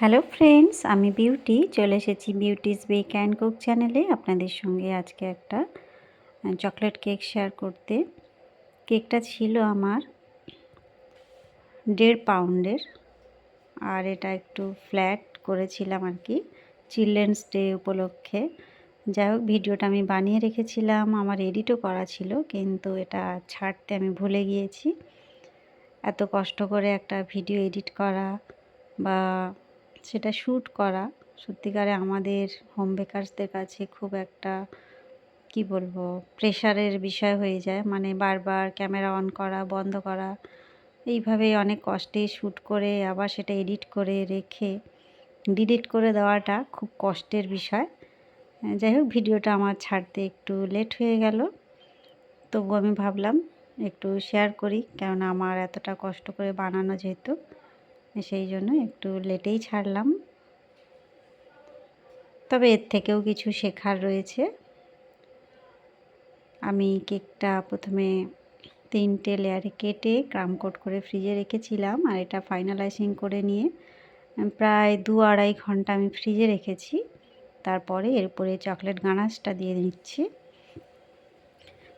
Hello friends, আমি beauty. চলে এসেছি বিউটিস বেক অ্যান্ড কুক চ্যানেলে আপনাদের সঙ্গে আজকে একটা চকলেট কেক শেয়ার করতে। কেকটা ছিল আমার দেড় পাউন্ডের, আর এটা একটু ফ্ল্যাট করেছিলাম আর কি, চিলড্রেন্স ডে উপলক্ষে। যাই হোক, ভিডিওটা আমি বানিয়ে রেখেছিলাম, আমার এডিটও করা ছিল, কিন্তু এটা ছাড়তে আমি ভুলে গিয়েছি। এত কষ্ট করে একটা ভিডিও এডিট করা বা সেটা শ্যুট করা। সত্যিকারে আমাদের হোম বেকার্সদের কাছে খুব একটা, কি বলব প্রেশারের বিষয় হয়ে যায়। মানে বারবার ক্যামেরা অন করা, বন্ধ করা এইভাবে অনেক কষ্টে শ্যুট করে, আবার সেটা এডিট করে রেখে ডিলিট করে দেওয়াটা খুব কষ্টের বিষয়। যাই হোক, ভিডিওটা আমার ছাড়তে একটু লেট হয়ে গেল। তবু আমি ভাবলাম একটু শেয়ার করি, কেননা আমার এতটা কষ্ট করে বানানো যেহেতু। সেই জন্য একটু লেটেই ছাড়লাম। তবে এর থেকেও কিছু শেখার রয়েছে। আমি কেকটা প্রথমে তিনটে লেয়ারে কেটে কোট করে ফ্রিজে রেখেছিলাম আর এটা ফাইনালাইজিং করে নিয়ে প্রায় দু আড়াই ঘণ্টা আমি ফ্রিজে রেখেছি। তারপরে এরপরে চকলেট গানাশটা দিয়ে দিচ্ছি।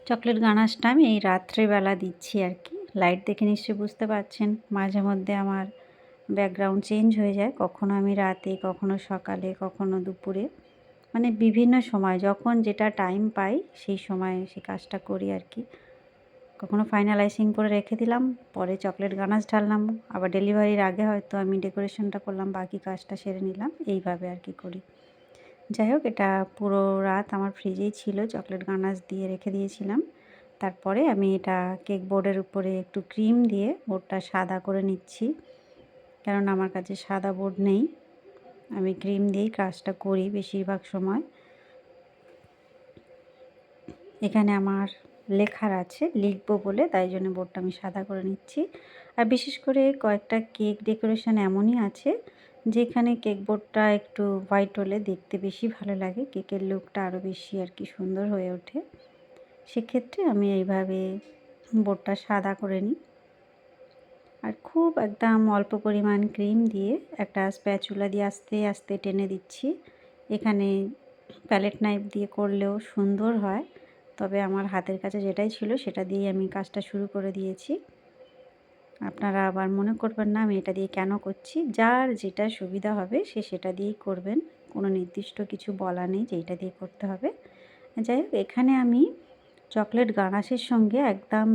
চকলেট গানাশটা আমি এই রাত্রেবেলা দিচ্ছি আর কি। লাইট দেখে নিশ্চয়ই বুঝতে পারছেন, মাঝে মধ্যে আমার ব্যাকগ্রাউন্ড চেঞ্জ হয়ে যায়। কখনো আমি রাতে, কখনো সকালে, কখনো দুপুরে। মানে বিভিন্ন সময়, যখন যেটা টাইম পাই, সেই সময় সেই কাজটা করি আর কি। কখনো ফাইনালাইজিং করে রেখে দিলাম, পরে চকলেট গানাস ঢাললাম, আবার ডেলিভারির আগে হয়তো আমি ডেকোরেশনটা করলাম, বাকি কাজটা সেরে নিলাম, এইভাবে আর কি করি। যাই হোক, এটা পুরো রাত আমার ফ্রিজেই ছিল চকলেট গানাস দিয়ে রেখে দিয়েছিলাম। তারপরে আমি এটা কেক বোর্ডের উপরে একটু ক্রিম দিয়ে বোর্ডটা সাদা করে নিচ্ছি। কারণ আমার কাছে সাদা বোর্ড নেই। আমি ক্রিম দিয়েই কাজটা করি বেশিরভাগ সময়। এখানে আমার লেখার আছে, লিখব বলে, তাই জন্য বোর্ডটা আমি সাদা করে নিচ্ছি। আর বিশেষ করে কয়েকটা কেক ডেকোরেশন এমনই আছে, যেখানে কেক বোর্ডটা একটু হোয়াইট হলে দেখতে বেশি ভালো লাগে, কেকের লুকটা আরও বেশি আর কি সুন্দর হয়ে ওঠে। সেক্ষেত্রে আমি এইভাবে বোর্ডটা সাদা করে নিই। আর খুব একদম অল্প পরিমাণ ক্রিম দিয়ে একটা স্প্যাচুলা দিয়ে আস্তে আস্তে টেনে দিচ্ছি। এখানে প্যালেট নাইফ দিয়ে করলেও সুন্দর হয়। তবে আমার হাতের কাছে যেটাই ছিল সেটা দিয়ে আমি কাজটা শুরু করে দিয়েছি। আপনারা আবার মনে করবেন না আমি এটা দিয়ে কেন করছি। যার যেটা সুবিধা হবে সে সেটা দিয়েই করবেন। কোনো নির্দিষ্ট কিছু বলা নেই যে এটা দিয়ে করতে হবে। যাই হোক, এখানে আমি চকলেট গানাশের সঙ্গে একদম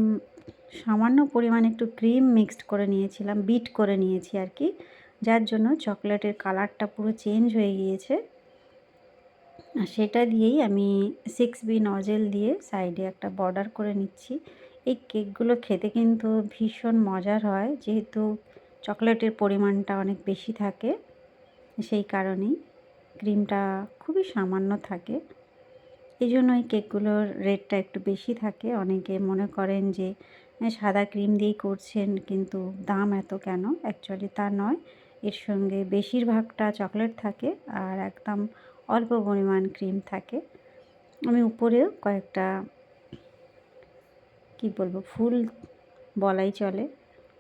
সামান্য পরিমাণ একটু ক্রিম মিক্সড করে নিয়েছিলাম, বিট করে নিয়েছি আর কি। যার জন্য চকলেটের কালারটা পুরো চেঞ্জ হয়ে গিয়েছে। আর সেটা দিয়েই আমি সিক্স বি নজেল দিয়ে সাইডে একটা বর্ডার করে নিচ্ছি। এই কেকগুলো খেতে কিন্তু ভীষণ মজার হয়, যেহেতু চকলেটের পরিমাণটা অনেক বেশি থাকে, সেই কারণেই ক্রিমটা খুবই সামান্য থাকে। এই জন্য এই কেকগুলোর রেটটা একটু বেশি থাকে। অনেকে মনে করেন যে সাদা ক্রিম দিয়েই করছেন, কিন্তু দাম এত কেন? অ্যাকচুয়ালি তা নয়। এর সঙ্গে বেশিরভাগটা চকলেট থাকে আর একদম অল্প পরিমাণ ক্রিম থাকে। আমি উপরেও কয়েকটা, কি বলব, ফুল বলাই চলে।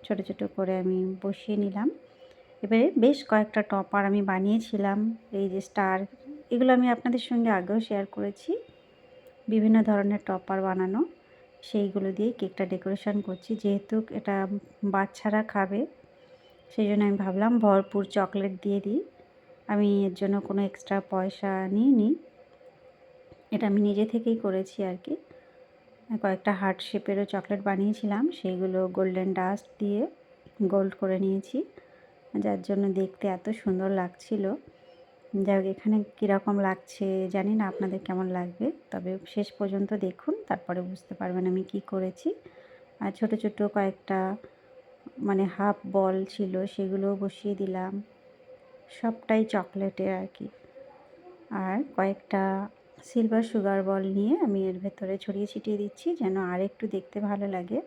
ছোট ছোট করে আমি বসিয়ে নিলাম। এবারে বেশ কয়েকটা টপার আমি বানিয়েছিলাম। এই যে স্টার এগুলো আমি আপনাদের সঙ্গে আগেও শেয়ার করেছি। বিভিন্ন ধরনের টপার বানানো, সেইগুলো দিয়ে কেকটা ডেকোরেশন করছি। যেহেতু এটা বাচ্চারা খাবে সেই জন্য আমি ভাবলাম ভরপুর চকলেট দিয়ে দিই। আমি এর জন্য কোনো এক্সট্রা পয়সা নিইনি। এটা আমি নিজে থেকেই করেছি আর কি। কয়েকটা হার্ট শেপেরও চকলেট বানিয়েছিলাম, সেইগুলো গোল্ডেন ডাস্ট দিয়ে গোল্ড করে নিয়েছি। যার জন্য দেখতে এত সুন্দর লাগছিল। যাই হোক এখানে কীরকম লাগছে জানি না আপনাদের কেমন লাগবে, তবে শেষ পর্যন্ত দেখুন, তারপরে বুঝতে পারবেন আমি কি করেছি। আর ছোট ছোট কয়েকটা মানে হাফ বল ছিল সেগুলো বসিয়ে দিলাম। সবটাই চকলেটের আর কি। আর কয়েকটা সিলভার সুগার বল নিয়ে আমি এর ভেতরে ছড়িয়ে ছিটিয়ে দিচ্ছি, যেন আর একটু দেখতে ভালো লাগে।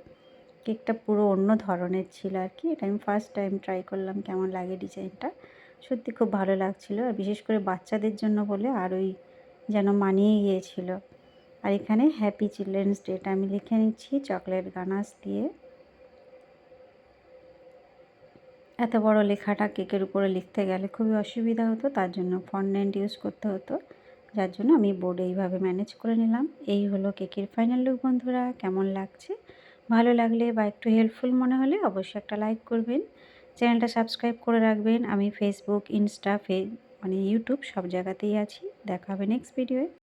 কেকটা পুরো অন্য ধরনের ছিল আর কি, এটা আমি ফার্স্ট টাইম ট্রাই করলাম কেমন লাগে ডিজাইনটা সত্যি খুব ভালো লাগছিল। আর বিশেষ করে বাচ্চাদের জন্য বলে আরোই যেন মানিয়ে গিয়েছিল। আর এখানে হ্যাপি চিলড্রেন্স ডেটা আমি লিখে নিচ্ছি চকলেট গানাস দিয়ে। এত বড় লেখাটা কেকের উপরে লিখতে গেলে খুবই অসুবিধা হতো, তার জন্য ফন্ডেন্ট ইউজ করতে হতো। যার জন্য আমি বোর্ডে এইভাবে ম্যানেজ করে নিলাম। এই হলো কেকের ফাইনাল লুক বন্ধুরা, কেমন লাগছে? ভালো লাগলে বা একটু হেল্পফুল মনে হলে অবশ্যই একটা লাইক করবেন। চ্যানেলটা সাবস্ক্রাইব করে রাখবেন। আমি ফেসবুক ইনস্টা ফে মানে ইউটিউব সব জায়গাতেই আছি। দেখা হবে নেক্সট ভিডিওয়ে